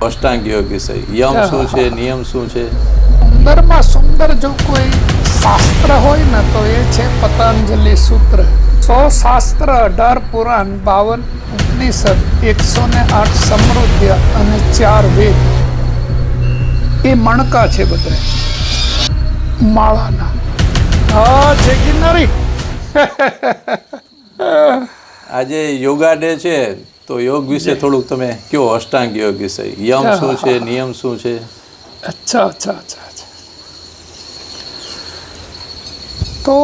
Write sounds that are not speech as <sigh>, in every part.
અષ્ટાંગ યોગી વિષય યમ શું છે નિયમ શું છે? અંદરમાં સુંદર જો કોઈ શાસ્ત્ર હોય ને તો એ છે પતંજલિ સૂત્ર. સો શાસ્ત્ર અઢાર પુરાણ બાવન ઉપનિષદ એકસો ને આઠ સમૃદ્ધ અને ચાર વેદ. એ મણકા છે બધા. માળાના. હા છે કિનારી <laughs> આજે યોગા ડે છે. તો યોગ વિશે થોડુંક તમે કયો અષ્ટાંગ યોગ વિશે? યમ શું છે નિયમ શું છે? અચ્છા અચ્છા અચ્છા. તો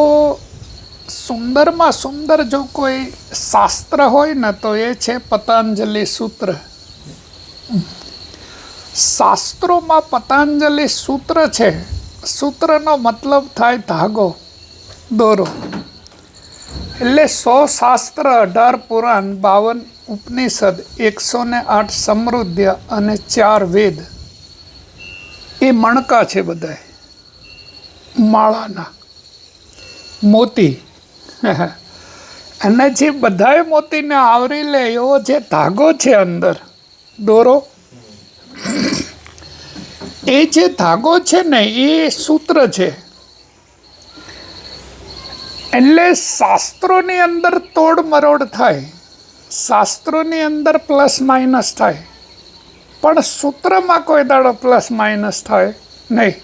સુંદરમાં સુંદર જો કોઈ શાસ્ત્ર હોય ને તો એ છે પતંજલિ સૂત્ર. શાસ્ત્રોમાં પતંજલિ સૂત્ર છે. સૂત્રનો મતલબ થાય ધાગો દોરો. એટલે સો શાસ્ત્ર અઢાર પુરાણ, બાવન ઉપનિષદ, એકસો ને આઠ સમૃદ્ધ અને ચાર વેદ. એ મણકા છે બધા માળાના. મોતી. અને જે બધાય મોતીને આવરી લે, એવો જે ધાગો છે અંદર, દોરો. એ જે ધાગો છે ને, એ સૂત્ર છે. એટલે શાસ્ત્રોની અંદર તોડ મરોડ થાય, શાસ્ત્રોની અંદર પ્લસ માઇનસ થાય. પણ સૂત્રમાં કોઈ દાડો પ્લસ માઇનસ થાય નહીં.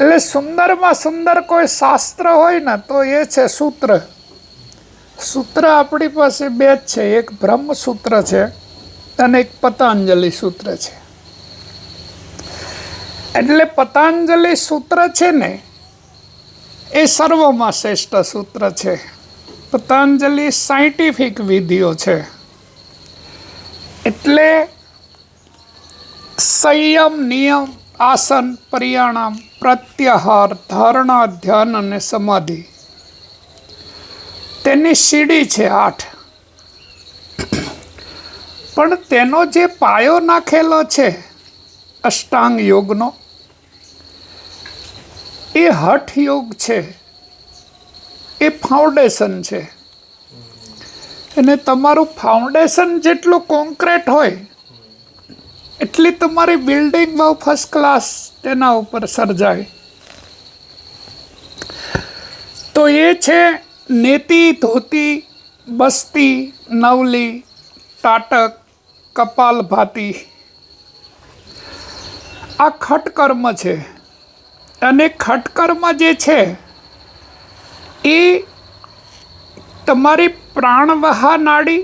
એટલે સુંદરમાં સુંદર કોઈ શાસ્ત્ર હોય ને, તો એ છે સૂત્ર. સૂત્ર આપણી પાસે બે જ છે, એક બ્રહ્મ સૂત્ર છે અને એક પતંજલિ સૂત્ર છે. એટલે પતંજલિ સૂત્ર છે ને એ સર્વમાં શ્રેષ્ઠ સૂત્ર છે. પતંજલિ સાયન્ટિફિક વિધિઓ છે. એટલે સંયમ, નિયમ, આસન, પરિણામ, પ્રત્યાહાર, ધારણા, ધ્યાન અને સમાધિ. તેની સીડી છે આઠ. પણ તેનો જે પાયો નાખેલો છે, અષ્ટાંગ યોગનો એ હઠ યોગ છે. એ ફાઉન્ડેશન છે. અને તમારું ફાઉન્ડેશન જેટલું કોન્ક્રીટ હોય, એટલી તમારી બિલ્ડિંગ બહુ ફર્સ્ટ ક્લાસ તેના ઉપર સર્જાય. તો એ છે નેતી, ધોતી, બસ્તી, નવલી, તાટક, કપાલભાતી. આ ખટકર્મ છે. અને ખટકર્મ જે છે, એ તમારી પ્રાણવહા નાડી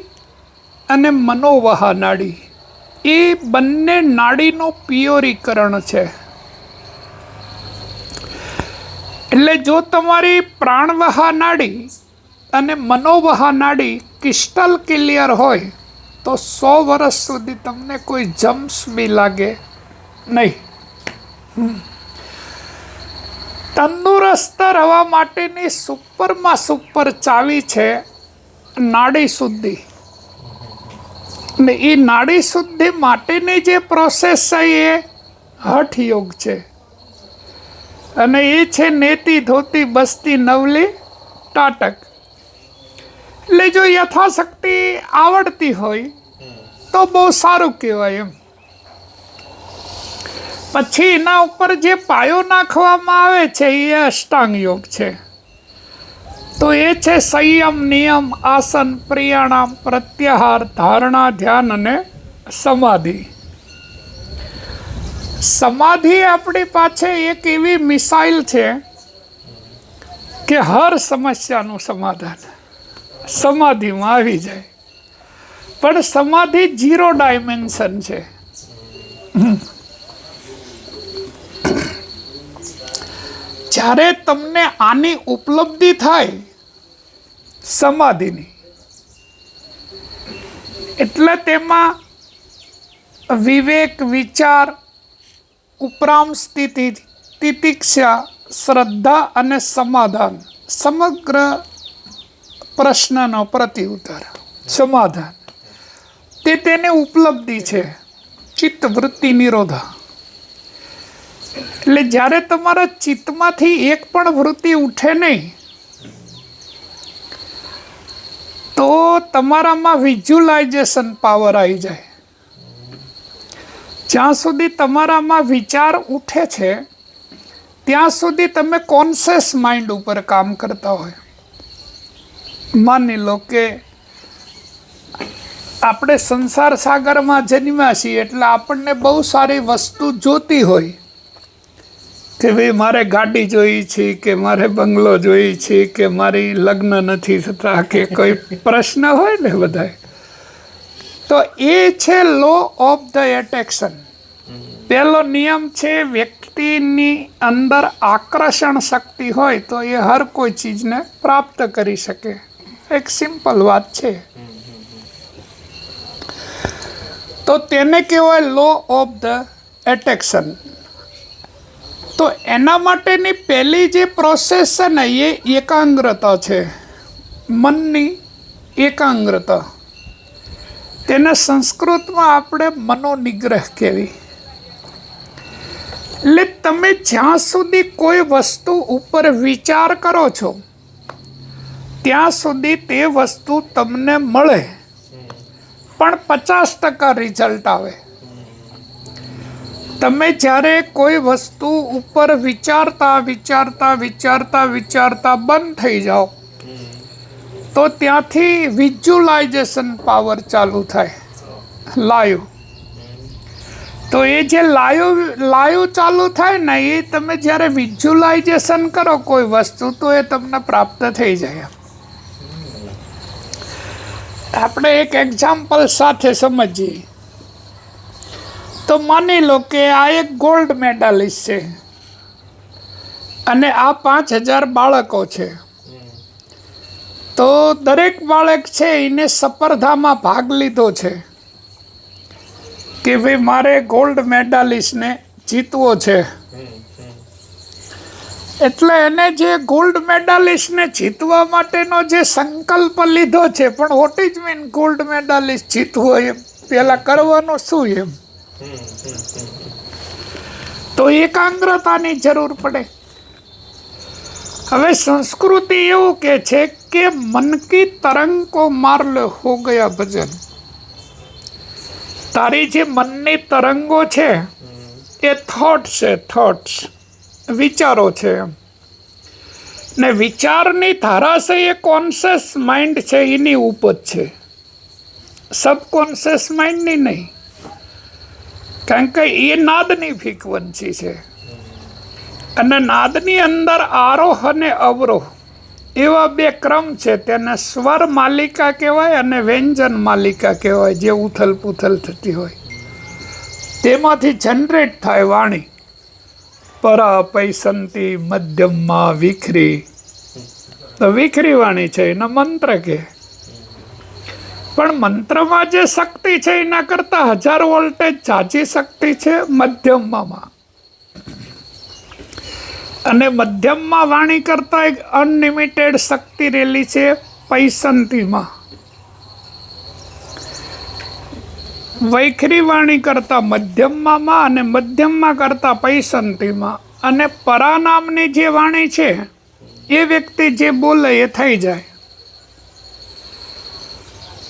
અને મનોવહા નાડી. એ બંને નાડીનું પિયોરીકરણ છે. એટલે જો તમારી પ્રાણવહા નાડી અને મનોવહા નાડી ક્રિસ્ટલ ક્લિયર હોય, તો સો વર્ષ સુધી તમને કોઈ જમ્સ બી લાગે નહીં. તંદુરસ્ત રહેવા માટેની સુપરમાં સુપર ચાવી છે નાડી શુદ્ધિ. ને એ નાડી શુદ્ધિ માટેની જે પ્રોસેસ છે એ હઠ યોગ છે. અને એ છે નેતી, ધોતી, બસતી, નવલી ટાટક એટલે જો યથાશક્તિ આવડતી હોય તો બહુ સારું કહેવાય એમ. પછી એના ઉપર જે પાયો નાખવામાં આવે છે, એ અષ્ટાંગ યોગ છે. તો એ છે સંયમ, નિયમ, આસન, પ્રિયાણામ, પ્રત્યાહાર, ધારણા, ધ્યાન અને સમાધિ. સમાધિ આપણી પાસે એક એવી મિસાઇલ છે કે હર સમસ્યાનું સમાધાન સમાધિમાં આવી જાય. પણ સમાધિ જીરો ડાયમેન્શન છે. જ્યારે તમને આની ઉપલબ્ધિ થાય સમાધિની, એટલે તેમાં વિવેક, વિચાર, ઉપરામ સ્થિતિ, તિતિક્ષા, શ્રદ્ધા અને સમાધાન, સમગ્ર પ્રશ્નનો પ્રત્યુત્તર. સમાધાન. તે તેને ઉપલબ્ધિ છે. ચિત્તવૃત્તિ નિરોધા. એટલે જ્યારે તમારા ચિત્તમાંથી એક પણ વૃત્તિ ઉઠે નહીં, તો તમારામાં વિઝ્યુલાઇઝેશન પાવર આવી જાય. જ્યાં સુધી તમારામાં વિચાર ઉઠે છે, ત્યાં સુધી તમે કોન્શિયસ માઇન્ડ ઉપર કામ કરતા હોય. માની લો કે આપણે સંસાર સાગરમાં જન્મ્યા છીએ, એટલે આપણને બહુ સારી વસ્તુ જોતી હોય. કે ભાઈ, મારે ગાડી જોઈ છે કે મારે બંગલો જોઈ છે કે મારી લગ્ન નથી થતા કે કોઈ પ્રશ્ન હોય ને બધાય. તો એ છે લો ઓફ ધ એટેક્શન પહેલો નિયમ છે વ્યક્તિની અંદર આકર્ષણ શક્તિ હોય તો એ હર કોઈ ચીજને પ્રાપ્ત કરી શકે. એક સિમ્પલ વાત છે. તો તેને કહેવાય લો ઓફ ધ એટેક્શન તો એના માટેની પહેલી જે પ્રોસેસ છે ને, એ એકાગ્રતા છે. મનની એકાગ્રતા. તેને સંસ્કૃતમાં આપણે મનોનિગ્રહ કહેવી. એટલે તમે જ્યાં સુધી કોઈ વસ્તુ ઉપર વિચાર કરો છો, ત્યાં સુધી તે વસ્તુ તમને મળે. પણ પચાસ ટકા રિઝલ્ટ આવે. તમે જ્યારે કોઈ વસ્તુ ઉપર વિચારતા વિચારતા વિચારતા વિચારતા બંધ થઈ જાઓ, તો ત્યાંથી વિઝ્યુલાઇઝેશન પાવર ચાલુ થાય. લાઈવ તો એ જે લાઈવ લાઈવ ચાલુ થાય ને, એ તમે જ્યારે વિઝ્યુલાઇઝેશન કરો કોઈ વસ્તુ, તો એ તમને પ્રાપ્ત થઈ જાય. આપણે એક એક્ઝામ્પલ સાથે સમજીએ. તો માની લો કે આ એક ગોલ્ડ મેડાલિસ્ટ છે. અને આ પાંચ હજાર બાળકો છે. તો દરેક બાળક છે એને સ્પર્ધામાં ભાગ લીધો છે. કે ભાઈ મારે ગોલ્ડ મેડાલિસ્ટને જીતવો છે. એટલે એને જે ગોલ્ડ મેડાલિસ્ટને જીતવા માટેનો જે સંકલ્પ લીધો છે, પણ what is mean gold medalist જીતવો એમ? પહેલાં કરવાનું શું એમ? તો એકાગ્રતાની જરૂર પડે. હવે સંસ્કૃતિ એવું કે છે કે મન કી તરંગ કો માર હો ગયા ભજન. તારી જે મનની તરંગો છે, એ થોટ છે થોટ્સ વિચારો છે ને વિચારની ધારા છે એ કોન્શિયસ માઇન્ડ છે, એની ઉપજ છે. સબકોન્શિયસ માઇન્ડની નહીં. કારણ કે એ નાદની ફ્રીક્વન્સી છે. અને નાદની અંદર આરોહ અને અવરોહ એવા બે ક્રમ છે. તેને સ્વર માલિકા કહેવાય અને વ્યંજન માલિકા કહેવાય, જે ઉથલ પુથલ થતી હોય. તેમાંથી જનરેટ થાય વાણી. પરા પૈસંતી મધ્યમમાં વિખરી. તો વિખરી વાણી છે, એનો મંત્ર કે પણ મંત્રમાં જે શક્તિ છે એના કરતા હજાર વોલ્ટેજ ઝાઝી શક્તિ છે મધ્યમમાં. અને મધ્યમમાં વાણી કરતા એક અનલિમિટેડ શક્તિ રહેલી છે પૈસંતીમાં. વૈખરી વાણી કરતા મધ્યમમાં અને મધ્યમમાં કરતા પૈસંતીમાં. અને પરા નામની જે વાણી છે, એ વ્યક્તિ જે બોલે એ થઈ જાય.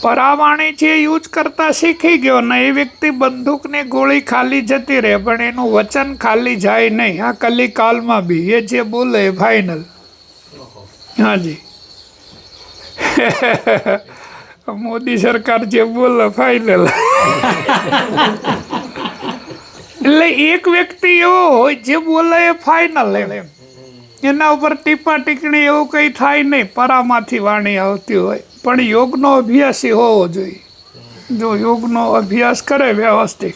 પરાવાણી જે યુઝ કરતા શીખી ગયો ને એ વ્યક્તિ બંદૂકની ગોળી ખાલી જતી રહે, પણ એનું વચન ખાલી જાય નહીં. આ કલી કાલમાં બી, એ જે બોલે એ ફાઇનલ હાજી. <laughs> મોદી સરકાર જે બોલે ફાઇનલ એટલે એક વ્યક્તિ એવો હોય જે બોલે એ ફાઇનલ એમ. એના ઉપર ટીપા ટીકણી એવું કંઈ થાય નહીં. પરામાંથી વાણી આવતી હોય. પણ યોગનો અભ્યાસી હોવો જોઈએ. જો યોગનો અભ્યાસ કરે વ્યવસ્થિત,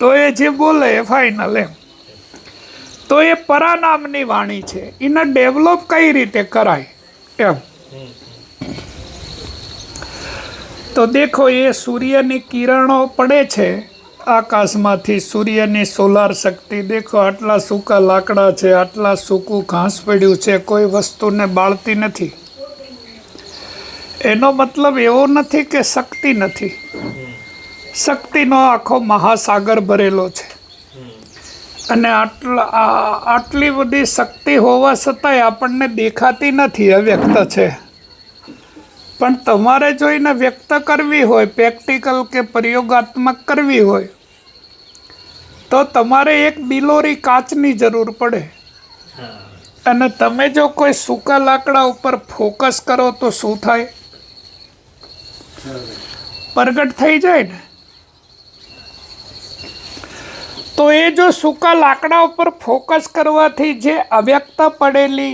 તો એ જે બોલે એ ફાઇનલ એમ. તો એ પરાનામની વાણી છે. એને ડેવલપ કઈ રીતે કરાય એમ. તો દેખો, એ સૂર્યની કિરણો પડે છે, આકાશમાંથી સૂર્યની સોલાર શક્તિ. દેખો, આટલા સૂકા લાકડા છે, આટલા સૂકું ઘાસ પડ્યું છે, કોઈ વસ્તુને બાળતી નથી. એનો મતલબ એવો નથી કે શક્તિ નથી. શક્તિનો આખો મહાસાગર ભરેલો છે. અને આટલા આટલી બધી શક્તિ હોવા છતાંય આપણને દેખાતી નથી અવ્યક્ત છે. પણ તમારે જોઈને વ્યક્ત કરવી હોય પ્રેક્ટિકલ કે પ્રયોગાત્મક કરવી હોય તો તમારે એક બિલોરી કાચની જરૂર પડે. અને તમે જો કોઈ સૂકા લાકડા ઉપર ફોકસ કરો તો શું થાય? પ્રગટ થઈ જાય ને તો એ જો સૂકા લાકડા ઉપર ફોકસ કરવાથી જે અવ્યક્ત પડેલી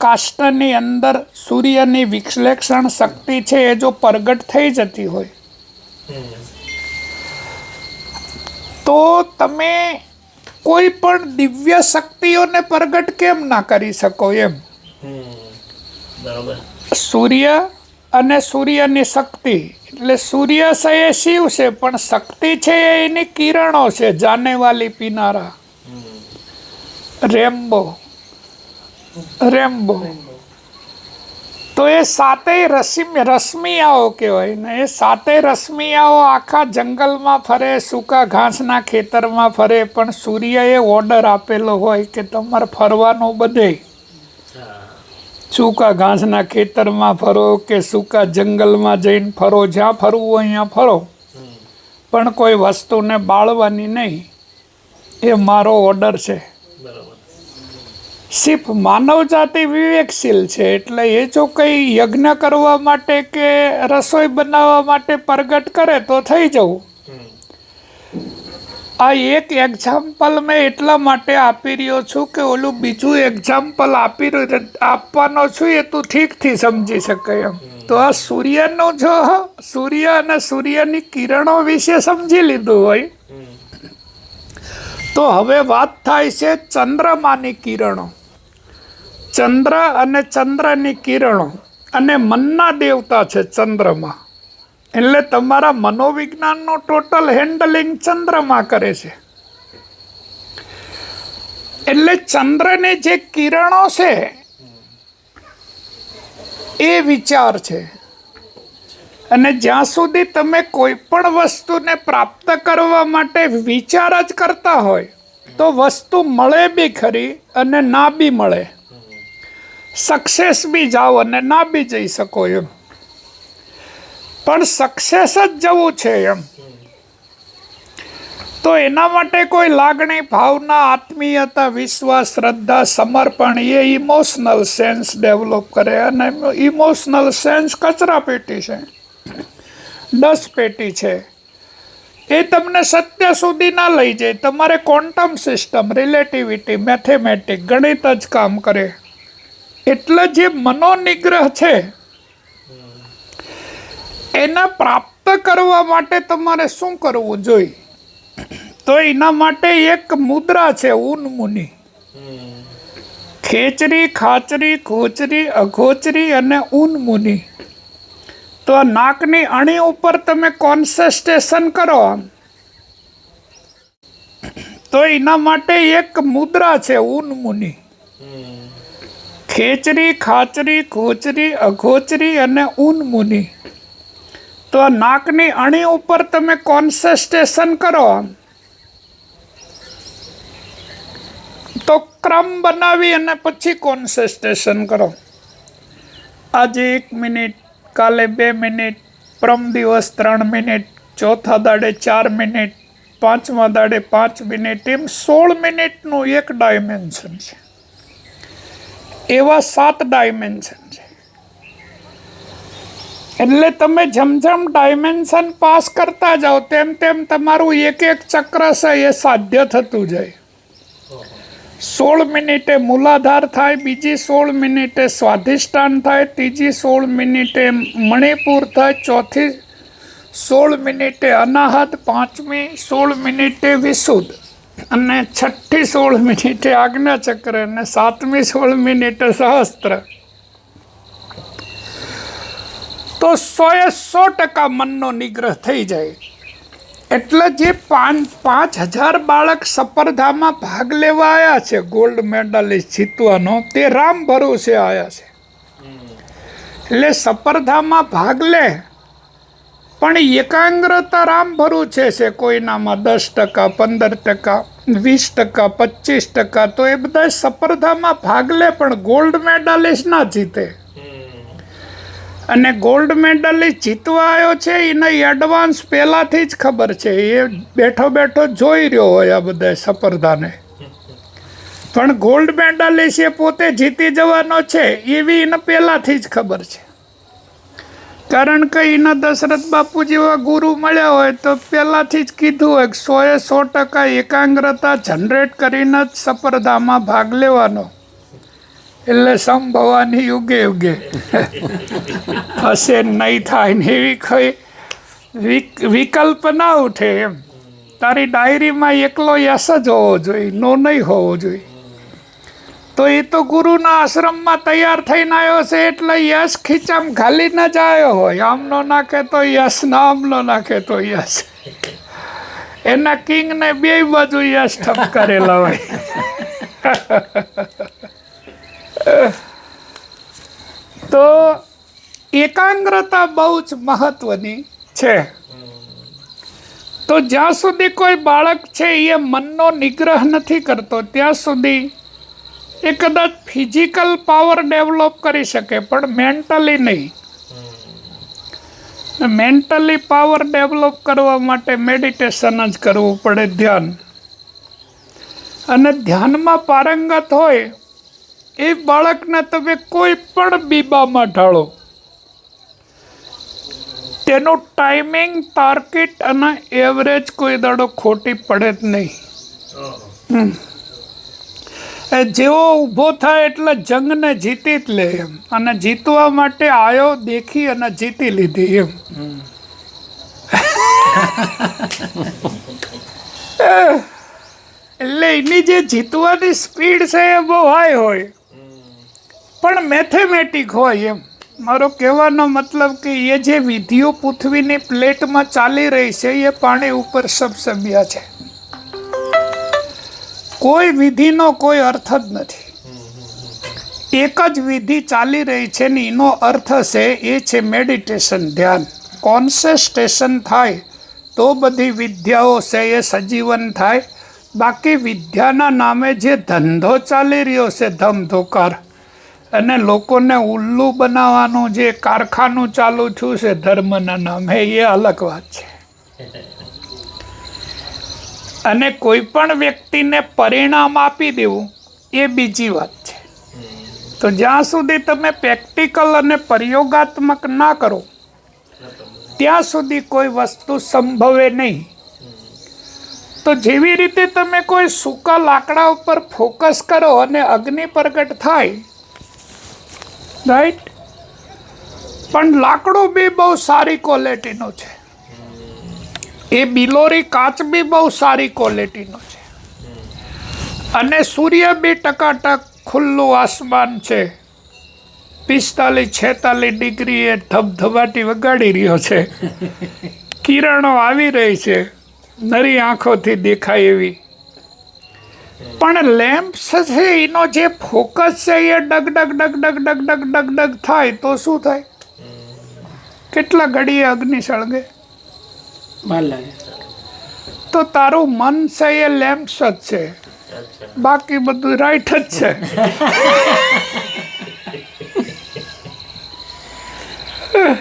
કાષ્ટની અંદર સૂર્યની વિશ્લેષણ શક્તિ છે એ જો પ્રગટ થઈ જતી હોય તો તમે કોઈ પણ દિવ્ય શક્તિઓને પ્રગટ કેમ ના કરી શકો એમ? સૂર્ય અને સૂર્યની શક્તિ. એટલે સૂર્ય છે એ શિવ છે, પણ શક્તિ છે એની કિરણો છે, જાનેવાલી પીનારા. રેમ્બો. રેમ્બો. તો એ સાતેય રશ્મિ, રશ્મિયાઓ કહેવાય ને, એ સાતેય રશ્મિયાઓ આખા જંગલમાં ફરે, સૂકા ઘાસના ખેતરમાં ફરે, પણ સૂર્યએ ઓર્ડર આપેલો હોય કે તમારે ફરવાનું બધે. સૂકા ઘાસના ખેતરમાં ફરો કે સૂકા જંગલમાં જઈને ફરો જ્યાં ફરવું હોય અહીંયા ફરો. પણ કોઈ વસ્તુને બાળવાની નહીં. એ મારો ઓર્ડર છે. સિર્ફ માનવ જાતિ વિવેકશીલ છે એટલે એ જો કંઈ યજ્ઞ કરવા માટે કે રસોઈ બનાવવા માટે પ્રગટ કરે તો થઈ જવું. આ એક એક્ઝામ્પલ મેં એટલા માટે આપી રહ્યો છું કે ઓલું બીજું એક્ઝામ્પલ આપી રહ્યું આપવાનો છું એ તું ઠીકથી સમજી શકે એમ. તો આ સૂર્યનું જો સૂર્ય અને સૂર્યની કિરણો વિશે સમજી લીધું હોય. તો હવે વાત થાય છે ચંદ્રમાની કિરણો. ચંદ્ર અને ચંદ્રની કિરણો. અને મનના દેવતા છે ચંદ્રમા. એટલે તમારા મનોવિજ્ઞાનનો ટોટલ હેન્ડલિંગ ચંદ્રમાં કરે છે. એટલે ચંદ્રની જે કિરણો છે, એ વિચાર છે. અને જ્યાં સુધી તમે કોઈ પણ વસ્તુને પ્રાપ્ત કરવા માટે વિચાર જ કરતા હોય, તો વસ્તુ મળે બી ખરી અને ના બી મળે. સક્સેસ બી જાઓ અને ના બી જઈ શકો એમ. પણ સક્સેસ જ જવું છે એમ. તો એના માટે કોઈ લાગણી, ભાવના, આત્મીયતા, વિશ્વાસ, શ્રદ્ધા, સમર્પણ, એ ઇમોશનલ સેન્સ ડેવલપ કરે અને ઇમોશનલ સેન્સ કચરા પેટી છે. દસ પેટી છે. એ તમને સત્ય સુધી ના લઈ જાય. તમારે ક્વોન્ટમ સિસ્ટમ રિલેટિવિટી મેથેમેટિક ગણિત જ કામ કરે. એટલે જે મનોનિગ્રહ છે એના પ્રાપ્ત કરવા માટે તમારે શું કરવું જોઈએ તો એના માટે એક મુદ્રા છે ઉન્મુનિ ખેચરી, ખાચરી, ખોચરી અઘોચરી અને ઉન્મુનિ તો આ નાકની અણી ઉપર તમે કોન્સન્ટ્રેશન કરો તો એના માટે એક મુદ્રા છે ઉન્મુનિ ખેચરી, ખાચરી, ખોચરી અઘોચરી અને ઉન્મુનિ તો આ નાકની અણી ઉપર તમે કોન્સન્ટ્રેશન કરો. તો ક્રમ બનાવી અને પછી કોન્સન્ટ્રેશન કરો. આજે એક મિનિટ, કાલે બે મિનિટ, પ્રમ દિવસ ત્રણ મિનિટ, ચોથા દાડે ચાર મિનિટ, પાંચમા દાડે પાંચ મિનિટ, એમ સોળ મિનિટનું એક ડાયમેન્શન છે. એવા સાત ડાયમેન્શન એટલે તમે જેમ જેમ ડાયમેન્શન પાસ કરતા જાઓ, તેમ તેમ તમારું એક એક ચક્ર છે, એ સાધ્ય થતું જાય. સોળ મિનિટે મૂલાધાર થાય, બીજી સોળ મિનિટે સ્વાધિષ્ઠાન થાય, ત્રીજી સોળ મિનિટે મણિપુર થાય, ચોથી સોળ મિનિટે અનાહત, પાંચમી સોળ મિનિટે વિશુદ્ધ, અને છઠ્ઠી સોળ મિનિટે આજ્ઞાચક્ર, અને સાતમી સોળ મિનિટે સહસ્ત્ર. તો સોએ સો ટકા મનનો નિગ્રહ થઈ જાય. એટલે જે પાંચ પાંચ હજાર બાળક સ્પર્ધામાં ભાગ લેવા આવ્યા છે, ગોલ્ડ મેડલિસ્ટ જીતવાનો, તે રામ ભરોસે આવ્યા છે. એટલે સ્પર્ધામાં ભાગ લે, પણ એકાગ્રતા રામ ભરોસે છે, કોઈનામાં દસ ટકા, પંદર ટકા, વીસ ટકા, પચીસ ટકા, તો એ બધા સ્પર્ધામાં ભાગ લે, પણ ગોલ્ડ મેડલિસ્ટ ના જીતે. અને ગોલ્ડ મેડલિસ્ટ જીતવા આવ્યો છે, એને એડવાન્સ પહેલાંથી જ ખબર છે. એ બેઠો બેઠો જોઈ રહ્યો હોય આ બધા સ્પર્ધાને પણ ગોલ્ડ મેડલિસ્ટ એ પોતે જીતી જવાનો છે, એવી એને પહેલાંથી જ ખબર છે. કારણ કે એના દશરથ બાપુ જેવા ગુરુ મળ્યા હોય તો પહેલાંથી જ કીધું હોય કે સોએ સો ટકા એકાગ્રતા જનરેટ કરીને જ સ્પર્ધામાં ભાગ લેવાનો. એટલે સંભવાની યુગે યુગે. હશે નહીં થાય ને એવી કઈ વિક- વિકલ્પ ના ઉઠે એમ. તારી ડાયરીમાં એકલો યશ જ હોવો જોઈએ નો નહીં હોવો જોઈએ. તો એ તો ગુરુના આશ્રમમાં તૈયાર થઈને આવ્યો છે એટલે યશ ખીચામ ખાલી ન જ આવ્યો હોય. આમનો નાખે તો યશ ના આમનો નાખે તો યશ. એના કિંગને બે બાજુ યશ ઠપ કરેલા હોય. <laughs> તો એકાગ્રતા બહુ જ મહત્વની છે. તો જ્યાં સુધી કોઈ બાળક છે એ મનનો નિગ્રહ નથી કરતો, ત્યાં સુધી એ કદાચ ફિઝિકલ પાવર ડેવલપ કરી શકે, પણ મેન્ટલી નહીં. મેન્ટલી પાવર ડેવલપ કરવા માટે મેડિટેશન જ કરવું પડે ધ્યાન. અને ધ્યાનમાં પારંગત હોય એ બાળકને તમે કોઈ પણ બીબામાં ઢાળો. તેનું ટાઈમિંગ તાર્કિટ અને એવરેજ કોઈ દાડો ખોટી પડે જ નહીં. એ જેવો ઊભો થાય એટલે જંગને જીતી જ લે એમ. અને જીતવા માટે આયો દેખી અને જીતી લીધી એમ. <laughs> એટલે એની જે જીતવાની સ્પીડ છે એ બહુ હાઈ હોય. પણ મેથેમેટિક હોય એમ. મારો કહેવાનો મતલબ કે એ જે વિધિઓ પૃથ્વીની પ્લેટમાં ચાલી રહી છે, એ પાણી ઉપર સબસબ્યા છે. કોઈ વિધિનો કોઈ અર્થ જ નથી. એક જ વિધિ ચાલી રહી છે ને એનો અર્થ છે, એ છે મેડિટેશન ધ્યાન. કોન્સન્ટ્રેશન થાય, તો બધી વિદ્યાઓ છે, એ સજીવન થાય. બાકી વિદ્યાના નામે જે ધંધો ચાલી રહ્યો છે, ધમધોકાર. અને લોકોને ઉલ્લુ બનાવવાનું જે કારખાનું ચાલુ થયું છે, ધર્મના નામે એ અલગ વાત છે. અને કોઈ પણ વ્યક્તિને પરિણામ આપી દેવું, એ બીજી વાત છે. તો જ્યાં સુધી તમે પ્રેક્ટિકલ અને પ્રયોગાત્મક ના કરો, ત્યાં સુધી કોઈ વસ્તુ સંભવે નહીં. તો જેવી રીતે તમે કોઈ સૂકા લાકડા ઉપર ફોકસ કરો અને અગ્નિ પ્રગટ થાય રાઈટ પણ લાકડું બી બહુ સારી ક્વોલિટીનું છે. એ બિલોરી કાચ બી બહુ સારી ક્વોલિટીનું છે. અને સૂર્ય બી ટકાટક ખુલ્લું આસમાન છે. પિસ્તાલીસ છેતાલીસ ડિગ્રી એ ધબધબાટી વગાડી રહ્યો છે. <laughs> કિરણો આવી રહી છે. નરી આંખોથી દેખાય એવી પણ લેમ્પ્સ છે એનો જે ફોકસ છે એ ડગ ડગ ડગ ડગ ડગ ડગ ડગ ડગ થાય તો શું થાય? કેટલા ઘડીએ અગ્નિ સળગે? તો તારું મન છે એ લેમ્પ્સ જ છે. બાકી બધું રાઈટ જ છે.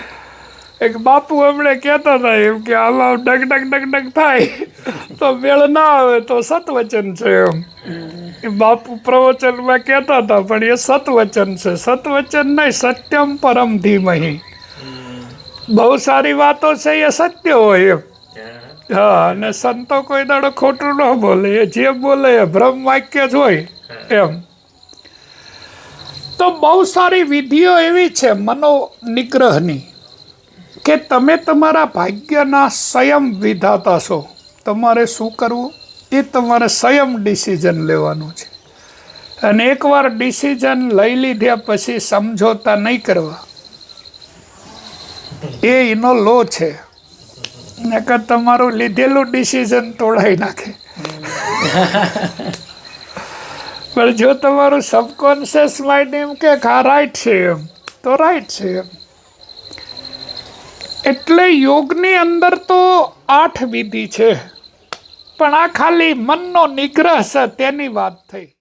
<laughs> એક બાપુ એમણે કહેતા હતા એમ કે આમાં ડગ ડગ ડગ ડગ થાય, તો મેળ ના આવે તો સતવચન છે એમ. બાપુ પ્રવચનમાં કહેતા હતા, પણ એ સતવચન છે. સતવચન નહીં, સત્યમ પરમ ધીમહી. બહુ સારી વાતો છે, એ સત્ય હોય એમ. હા, અને સંતો કોઈ દાડો ખોટું ન બોલે, એ જે બોલે એ બ્રહ્મ વાક્ય જ હોય એમ. તો બહુ સારી વિધિઓ એવી છે મનો નિગ્રહની કે તમે તમારા ભાગ્યના સંયમ વિધાતા છો. તમારે શું કરવું? એ તમારે સંયમ ડિસિઝન લેવાનું છે. અને એકવાર ડિસિઝન લઈ લીધા પછી સમજોતા નહીં કરવા. એ એનો લો છે. નકર તમારું લીધેલું ડિસિઝન તોડાઈ નાખે. પણ જો તમારું સબકોન્શિયસ માઇન્ડ એમ કે હા રાઈટ છે એમ, તો રાઈટ છે એમ. એટલે યોગની અંદર તો આઠ વિધિ છે. પણ આ ખાલી મનનો નિગ્રહ છે, તેની વાત થઈ.